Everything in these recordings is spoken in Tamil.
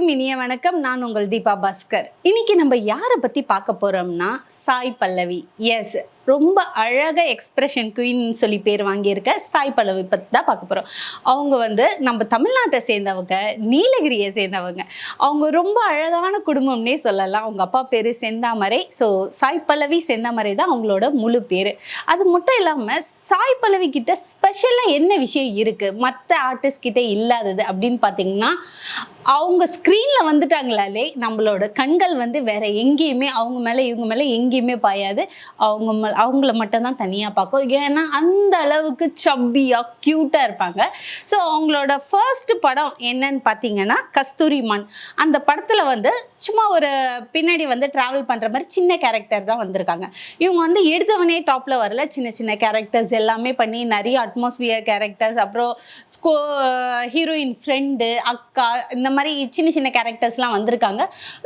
இனிய வணக்கம். நான் உங்கள் தீபா பாஸ்கர். இன்னைக்கு நம்ம யாரை பத்தி பார்க்க போறோம்னா சாய் பல்லவி. எஸ் ரொம்ப அழக எக்ஸ்பிரஷன் குயின் சொல்லி பேர் வாங்கியிருக்க சாய் பல்லவி பற்றி தான் பார்க்க போகிறோம் அவங்க வந்து நம்ம தமிழ்நாட்டை சேர்ந்தவங்க நீலகிரியை சேர்ந்தவங்க. அவங்க ரொம்ப அழகான குடும்பம்னே சொல்லலாம். அவங்க அப்பா பேர் செந்தாமரை. ஸோ சாய் பல்லவி செந்தாமரை தான் அவங்களோட முழு பேர். அது மட்டும் இல்லாமல் சாய் பல்லவி கிட்ட ஸ்பெஷலாக என்ன விஷயம் இருக்குது மற்ற ஆர்டிஸ்ட் கிட்ட இல்லாதது அப்படின்னு பார்த்தீங்கன்னா அவங்க ஸ்க்ரீனில் வந்துட்டாங்களாலே நம்மளோட கண்கள் வந்து வேற எங்கேயுமே அவங்க மேலே இவங்க மேலே எங்கேயுமே பாயாது. அவங்க அவங்கள மட்டும்தான் தனியாக பார்க்கும். ஏன்னா அந்த அளவுக்கு சப்பியாக க்யூட்டாக இருப்பாங்க. ஸோ அவங்களோட ஃபர்ஸ்ட் படம் என்னன்னு பார்த்தீங்கன்னா கஸ்தூரி மண். அந்த படத்தில் வந்து சும்மா ஒரு பின்னாடி வந்து ட்ராவல் பண்ணுற மாதிரி சின்ன கேரக்டர் தான் வந்திருக்காங்க. இவங்க வந்து எடுத்தவனே டாப்பில் வரல. சின்ன சின்ன கேரக்டர்ஸ் எல்லாமே பண்ணி நிறைய அட்மாஸ்பியர் கேரக்டர்ஸ் அப்புறம் ஸ்கோ ஹீரோயின் ஃப்ரெண்டு அக்கா இந்த மாதிரி சின்ன சின்ன கேரக்டர்ஸ்லாம் வந்திருக்காங்க.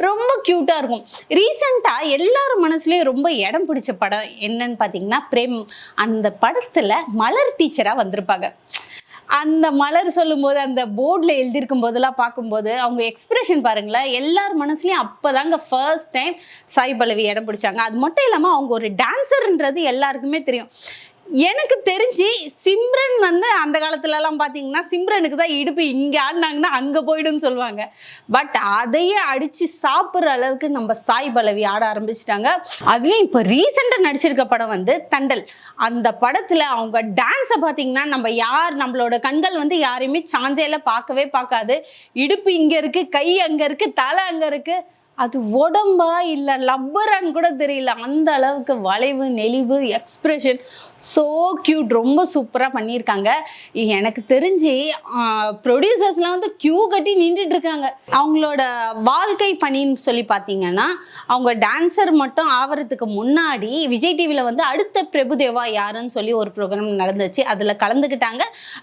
ரொம்ப க்யூட்டாக இருக்கும். ரீசெண்டாக எல்லார் மனசுலேயும் ரொம்ப இடம் பிடிச்ச படம் என்னன்னு பார்த்தீங்கன்னா பிரேம் அந்த படத்தில் மலர் டீச்சராக வந்திருப்பாங்க. அந்த மலர் சொல்லும்போது அந்த போர்டில் எழுதியிருக்கும் போதெல்லாம் பார்க்கும்போது அவங்க எக்ஸ்பிரஷன் பாருங்களேன் எல்லார் மனசுலையும் அப்போ தாங்க ஃபர்ஸ்ட் டைம் சாய் பல்லவி இடம் பிடிச்சாங்க. அது மட்டும் இல்லாமல் அவங்க ஒரு டான்ஸர்ன்றது எல்லாருக்குமே தெரியும். எனக்கு தெரிஞ்சு சிம்ரன் வந்து அந்த காலத்துலலாம் பார்த்தீங்கன்னா சிம்ரனுக்கு தான் இடுப்பு இங்கே ஆடினாங்கன்னா அங்கே போயிடும்னு சொல்லுவாங்க. பட் அதையே அடித்து சாப்பிட்ற அளவுக்கு நம்ம சாய் பலவி ஆட ஆரம்பிச்சிட்டாங்க. அதுலேயும் இப்போ ரீசெண்டாக நடிச்சிருக்க படம் வந்து தண்டல். அந்த படத்தில் அவங்க டான்ஸை பார்த்தீங்கன்னா நம்ம யார் நம்மளோட கண்கள் வந்து யாரையுமே சாஞ்சையில் பார்க்கவே பார்க்காது. இடுப்பு இங்கே இருக்குது கை அங்கே இருக்குது தலை அங்கே இருக்குது அது உடம்பா இல்லை லப்பரான்னு கூட தெரியல. அந்த அளவுக்கு வளைவு நெளிவு எக்ஸ்ப்ரெஷன் ஸோ க்யூட் ரொம்ப சூப்பராக பண்ணியிருக்காங்க. எனக்கு தெரிஞ்சு ப்ரொடியூசர்ஸ்லாம் வந்து க்யூ கட்டி நின்றுட்டு இருக்காங்க. அவங்களோட வாழ்க்கை பணின்னு சொல்லி பார்த்தீங்கன்னா அவங்க டான்சர் மட்டும் ஆவறதுக்கு முன்னாடி விஜய் டிவியில் வந்து அடுத்த பிரபுதேவா யாருன்னு சொல்லி ஒரு ப்ரோக்ராம் நடந்துச்சு. அதில் கலந்துக்கிட்டாங்க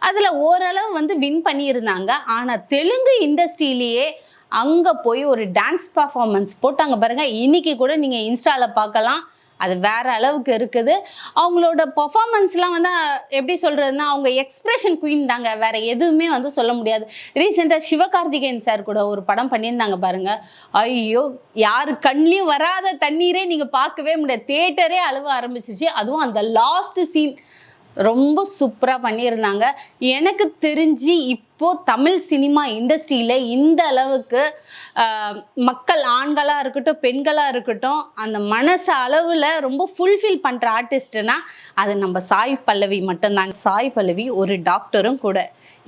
அதில் ஓரளவு வந்து வின் பண்ணியிருந்தாங்க. ஆனால் தெலுங்கு இண்டஸ்ட்ரியிலேயே அங்கே போய் ஒரு டான்ஸ் பர்ஃபார்மன்ஸ் போட்டாங்க பாருங்கள் இன்றைக்கி கூட நீங்கள் இன்ஸ்டாவில் பார்க்கலாம். அது வேற அளவுக்கு இருக்குது. அவங்களோட பர்ஃபார்மன்ஸ்லாம் வந்து எப்படி சொல்கிறதுனா அவங்க எக்ஸ்பிரஷன் குயின் தாங்க. வேற எதுவுமே வந்து சொல்ல முடியாது. ரீசெண்டாக சிவகார்த்திகேயன் சார் கூட ஒரு படம் பண்ணியிருந்தாங்க பாருங்க. ஐயோ யார் கண்லேயும் வராத தண்ணீரே நீங்கள் பார்க்கவே முடியாது. தேட்டரே அழுவ ஆரம்பிச்சிச்சு. அதுவும் அந்த லாஸ்ட் சீன் ரொம்ப சூப்பராக பண்ணியிருந்தாங்க. எனக்கு தெரிஞ்சு இப்போ இப்போது தமிழ் சினிமா இண்டஸ்ட்ரியில் இந்த அளவுக்கு மக்கள் ஆண்களாக இருக்கட்டும் பெண்களாக இருக்கட்டும் அந்த மனசு அளவில் ரொம்ப ஃபுல்ஃபில் பண்ணுற ஆர்டிஸ்ட்னா அது நம்ம சாய் பல்லவி மட்டும்தாங்க. சாய் பல்லவி ஒரு டாக்டரும் கூட.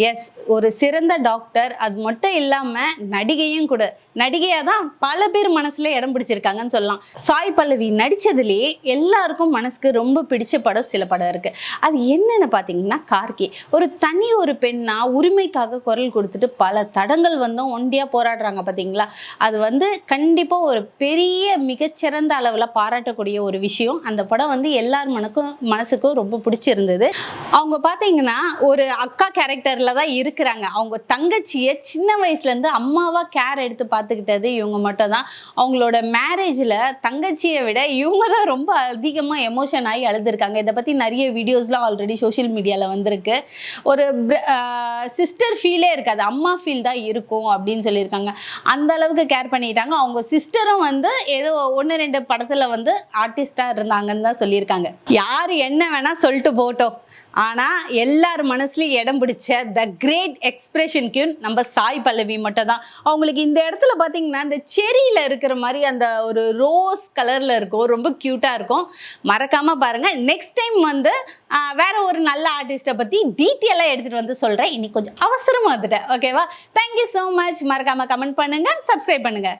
எஸ் ஒரு சிறந்த டாக்டர் அது மட்டும் இல்லாமல் நடிகையும் கூட. நடிகையாக தான் பல பேர் மனசில் இடம் பிடிச்சிருக்காங்கன்னு சொல்லலாம். சாய் பல்லவி நடித்ததுலேயே எல்லாருக்கும் மனசுக்கு ரொம்ப பிடிச்ச படம் சில படம் இருக்குது அது என்னென்னு பார்த்தீங்கன்னா கார்கி. ஒரு தனி ஒரு பெண்ணாக உரிமைக்கு உரிமைக்காக குரல் கொடுத்துட்டு பல தடங்கள் வந்தும் ஒண்டியாக போராடுறாங்க பார்த்தீங்களா அது வந்து கண்டிப்பாக ஒரு பெரிய மிகச்சிறந்த அளவில் பாராட்டக்கூடிய ஒரு விஷயம். அந்த படம் வந்து எல்லார் மனக்கும் மனசுக்கும் ரொம்ப பிடிச்சிருந்தது. அவங்க பார்த்தீங்கன்னா ஒரு அக்கா கேரக்டரில் தான் இருக்கிறாங்க. அவங்க தங்கச்சியை சின்ன வயசுலேருந்து அம்மாவாக கேர் எடுத்து பார்த்துக்கிட்டது இவங்க மட்டும் தான். அவங்களோட மேரேஜில் தங்கச்சியை விட இவங்க தான் ரொம்ப அதிகமாக எமோஷன் ஆகி அழுதுருக்காங்க. இதை பற்றி நிறைய வீடியோஸ்லாம் ஆல்ரெடி சோஷியல் மீடியாவில் வந்திருக்கு. ஒரு சிஸ்டர் ஃபீலே இருக்காது. அம்மா ஃபீல் தான் இருக்கும் அப்படின்னு சொல்லியிருக்காங்க. அந்த அளவுக்கு கேர் பண்ணிட்டாங்க. அவங்க சிஸ்டரும் வந்து ஏதோ ஒன்று ரெண்டு படத்தில் வந்து ஆர்டிஸ்டாக இருந்தாங்கன்னு தான் சொல்லியிருக்காங்க. யார் என்ன வேணால் சொல்லிட்டு போட்டோம் ஆனால் எல்லார் மனசுலையும் இடம் பிடிச்ச த கிரேட் எக்ஸ்பிரஷன் கியூன் நம்ம சாய் பல்லவி மட்டும் தான் அவங்களுக்கு இந்த இடத்துல பார்த்தீங்கன்னா இந்த செரியில் இருக்கிற மாதிரி அந்த ஒரு ரோஸ் கலரில் இருக்கும். ரொம்ப க்யூட்டாக இருக்கும். மறக்காமல் பாருங்கள் நெக்ஸ்ட் டைம் வந்து வேறு வேற ஒரு நல்ல ஆர்டிஸ்ட்டை பற்றி டீட்டெயிலாக எடுத்துகிட்டு வந்து சொல்கிறேன் இன்னைக்கு கொஞ்சம் அவசரமாக வந்துட்டேன். ஓகேவா தேங்க்யூ ஸோ மச் மறக்காமல் கமெண்ட் பண்ணுங்கள் சப்ஸ்கிரைப் பண்ணுங்கள்